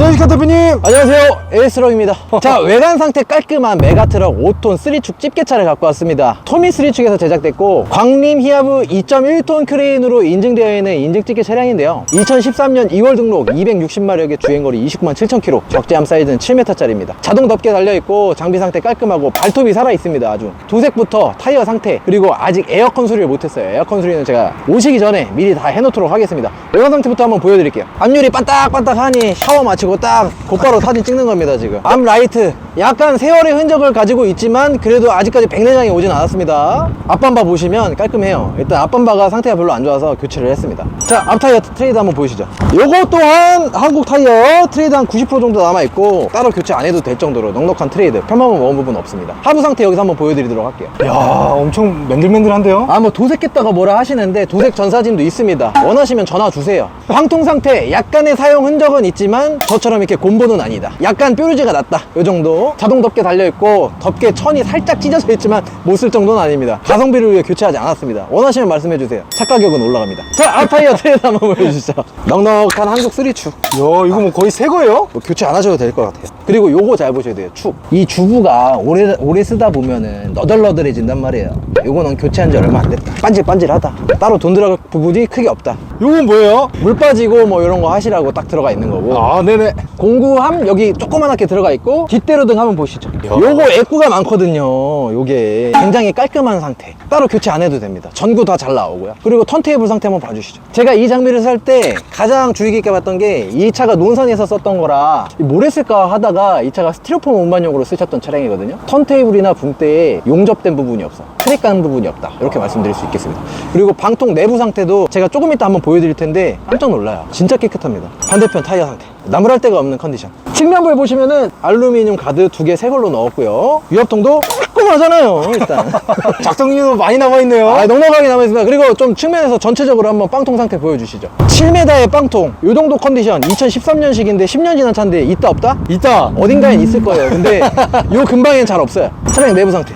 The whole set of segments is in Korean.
안녕하십니까 대표님. 안녕하세요. 에이스럭입니다. 자 외관 상태 깔끔한 메가트럭 5톤 3축 집게차를 갖고 왔습니다. 토미 3축에서 제작됐고 광림 히아브 2.1톤 크레인으로 인증되어 있는 인증 집게 차량인데요. 2013년 2월 등록 260마력의 주행거리 29만 7천 킬로 적재함 사이즈는 7m짜리입니다. 자동 덮개 달려있고 장비 상태 깔끔하고 발톱이 살아있습니다 아주. 도색부터 타이어 상태 그리고 아직 에어컨 수리를 못했어요. 에어컨 수리는 제가 오시기 전에 미리 다 해놓도록 하겠습니다. 외관 상태부터 한번 보여드릴게요. 앞유리 반딱반딱하니 샤워 마치고 딱 곧바로 사진 찍는 겁니다 지금. 앞 라이트 약간 세월의 흔적을 가지고 있지만 그래도 아직까지 백내장이 오진 않았습니다. 앞밤바 보시면 깔끔해요. 일단 앞밤바가 상태가 별로 안 좋아서 교체를 했습니다. 자 앞타이어 트레이드 한번 보이시죠? 요거 또한 한국 타이어 트레이드 한 90% 정도 남아있고 따로 교체 안 해도 될 정도로 넉넉한 트레이드 편마모 먹은 부분 없습니다. 하부 상태 여기서 한번 보여드리도록 할게요. 야 엄청 맨들맨들한데요? 아뭐 도색했다가 뭐라 하시는데 도색 전 사진도 있습니다. 원하시면 전화 주세요. 황통 상태 약간의 사용 흔적은 있지만 저처럼 이렇게 곰보는 아니다. 약간 뾰루지가 났다. 요 정도 자동 덮개 달려있고 덮개 천이 살짝 찢어져 있지만 못 쓸 정도는 아닙니다. 가성비를 위해 교체하지 않았습니다. 원하시면 말씀해 주세요. 차 가격은 올라갑니다. 자 앞타이어 트레이드 한번 보여주시죠. 넉넉한 한국 3축 야 이거 뭐 거의 새 거예요? 뭐 교체 안 하셔도 될 것 같아요. 그리고 요거 잘 보셔야 돼요. 축. 이 주부가 오래 오래 쓰다 보면은 너덜너덜해진단 말이에요. 요거는 교체한 지 얼마 안 됐다. 반질반질하다. 따로 돈 들어갈 부분이 크게 없다. 요건 뭐예요? 물 빠지고 뭐 이런 거 하시라고 딱 들어가 있는 거고. 아 네네 공구함 여기 조그만하게 들어가 있고 뒷대로등 한번 보시죠. 요거 애꾸가 많거든요. 요게 굉장히 깔끔한 상태. 따로 교체 안 해도 됩니다. 전구 다 잘 나오고요. 그리고 턴테이블 상태 한번 봐주시죠. 제가 이 장비를 살 때 가장 주의 깊게 봤던 게 이 차가 논산에서 썼던 거라 뭘 했을까 하다가 이 차가 스티로폼 운반용으로 쓰셨던 차량이거든요. 턴테이블이나 붕대에 용접된 부분이 없어. 트랙 간 부분이 없다. 이렇게 말씀드릴 수 있겠습니다. 그리고 방통 내부 상태도 제가 조금 이따 한번 보여드릴 텐데 깜짝 놀라요. 진짜 깨끗합니다. 반대편 타이어 상태. 나무랄 데가 없는 컨디션. 측면부에 보시면은 알루미늄 가드 두개새 걸로 넣었고요. 유압통도 깔끔하잖아요. 일단. 작성료도 많이 남아있네요 아, 넉넉하게 남아있습니다. 그리고 좀 측면에서 전체적으로 한번 빵통 상태 보여주시죠. 7m의 빵통. 요 정도 컨디션. 2013년식인데 10년 지난 차인데 있다 없다? 있다 어딘가엔 있을 거예요. 근데 요 근방엔 잘 없어요. 차량 내부 상태.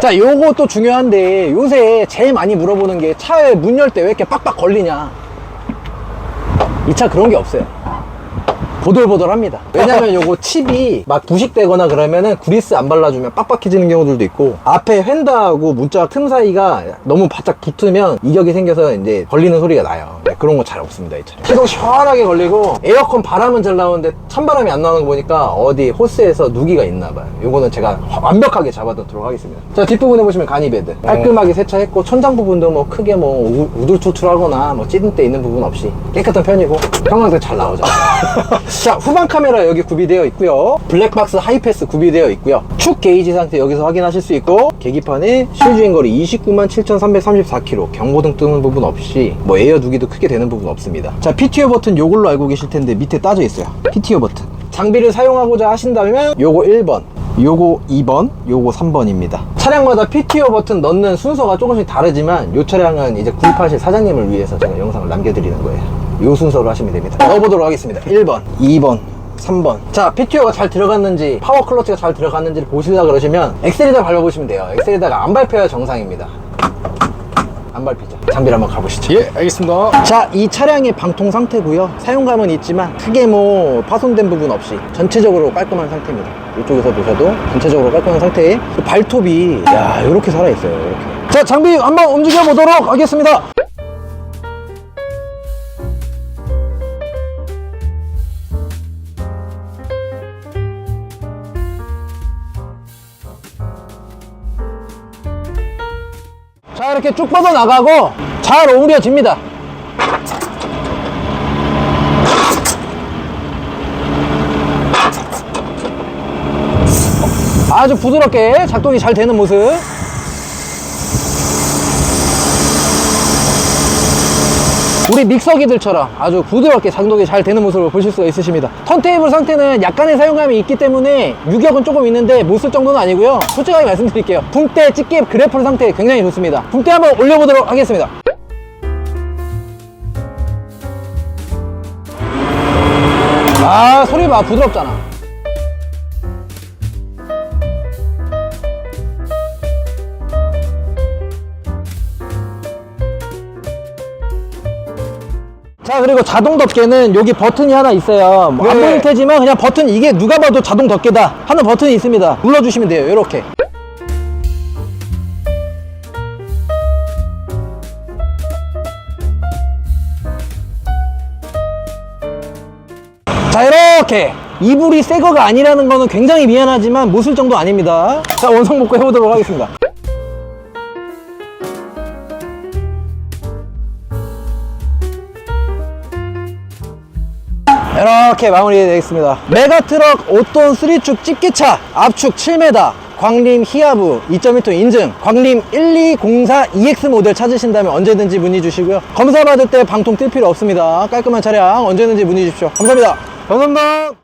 자, 또 중요한데 요새 제일 많이 물어보는 게 차에 문 열 때 왜 이렇게 빡빡 걸리냐. 이 차 그런 게 없어요. 보들보들합니다. 왜냐면 요거 칩이 막 부식되거나 그러면은 구리스 안 발라주면 빡빡해지는 경우들도 있고 앞에 휀다하고 문짝 틈 사이가 너무 바짝 붙으면 이격이 생겨서 이제 걸리는 소리가 나요. 네, 그런 거 잘 없습니다 이 차. 시동 시원하게 걸리고 에어컨 바람은 잘 나오는데 찬바람이 안 나오는 거 보니까 어디 호스에서 누기가 있나 봐요. 요거는 제가 완벽하게 잡아놓도록 하겠습니다. 자 뒷부분에 보시면 가니베드 깔끔하게 세차했고 천장 부분도 뭐 크게 뭐 우- 우둘투툴하거나 뭐 찌든 때 있는 부분 없이 깨끗한 편이고 형광등 잘 나오죠. 자 후방 카메라 여기 구비되어 있고요. 블랙박스 하이패스 구비되어 있고요. 축 게이지 상태 여기서 확인하실 수 있고 계기판에 실주행 거리 29만 7,334km 경고등 뜨는 부분 없이 뭐 에어 두기도 크게 되는 부분 없습니다. 자 PTO 버튼 요걸로 알고 계실 텐데 밑에 따져 있어요. PTO 버튼. 장비를 사용하고자 하신다면 요거 1번 요거 2번, 요거 3번입니다. 차량마다 PTO 버튼 넣는 순서가 조금씩 다르지만 이 차량은 이제 구입하실 사장님을 위해서 제가 영상을 남겨드리는 거예요. 요 순서로 하시면 됩니다. 넣어보도록 하겠습니다. 1번, 2번, 3번. 자, PTO가 잘 들어갔는지, 파워 클러치가 잘 들어갔는지를 보시려 그러시면 엑셀에다 밟아보시면 돼요. 엑셀에다가 안 밟혀야 정상입니다. 안 밟히죠. 장비를 한번 가보시죠. 예 알겠습니다 자, 이 차량의 방통 상태고요. 사용감은 있지만 크게 뭐 파손된 부분 없이 전체적으로 깔끔한 상태입니다. 이쪽에서 보셔도 전체적으로 깔끔한 상태에 그 발톱이 야 이렇게 살아 있어요. 이렇게. 자, 장비 한번 움직여 보도록 하겠습니다. 이렇게 쭉 뻗어 나가고 잘 어우러집니다. 아주 부드럽게 작동이 잘 되는 모습. 우리 믹서기들처럼 아주 부드럽게 작동이 잘 되는 모습을 보실 수가 있으십니다. 턴테이블 상태는 약간의 사용감이 있기 때문에 유격은 조금 있는데 못 쓸 정도는 아니고요. 솔직하게 말씀드릴게요. 붕대 집게 그래플 상태 굉장히 좋습니다. 붕대 한번 올려보도록 하겠습니다. 아 소리 봐 부드럽잖아. 자 그리고 자동 덮개는 여기 버튼이 하나 있어요. 뭐안 네. 보일 테지만 그냥 버튼 이게 누가 봐도 자동 덮개다 하는 버튼이 있습니다. 눌러주시면 돼요 이렇게. 자 이렇게. 이불이 새 거가 아니라는 거는 굉장히 미안하지만 못쓸 정도 아닙니다. 자 원상 복구 해보도록 하겠습니다 이렇게 마무리되겠습니다. 메가트럭 5톤 3축 집게차 압축 7m 광림 히아브 2.1톤 인증 광림 1204 EX 모델 찾으신다면 언제든지 문의 주시고요. 검사 받을 때 방통 뜰 필요 없습니다. 깔끔한 차량 언제든지 문의 주십시오. 감사합니다. 감사합니다.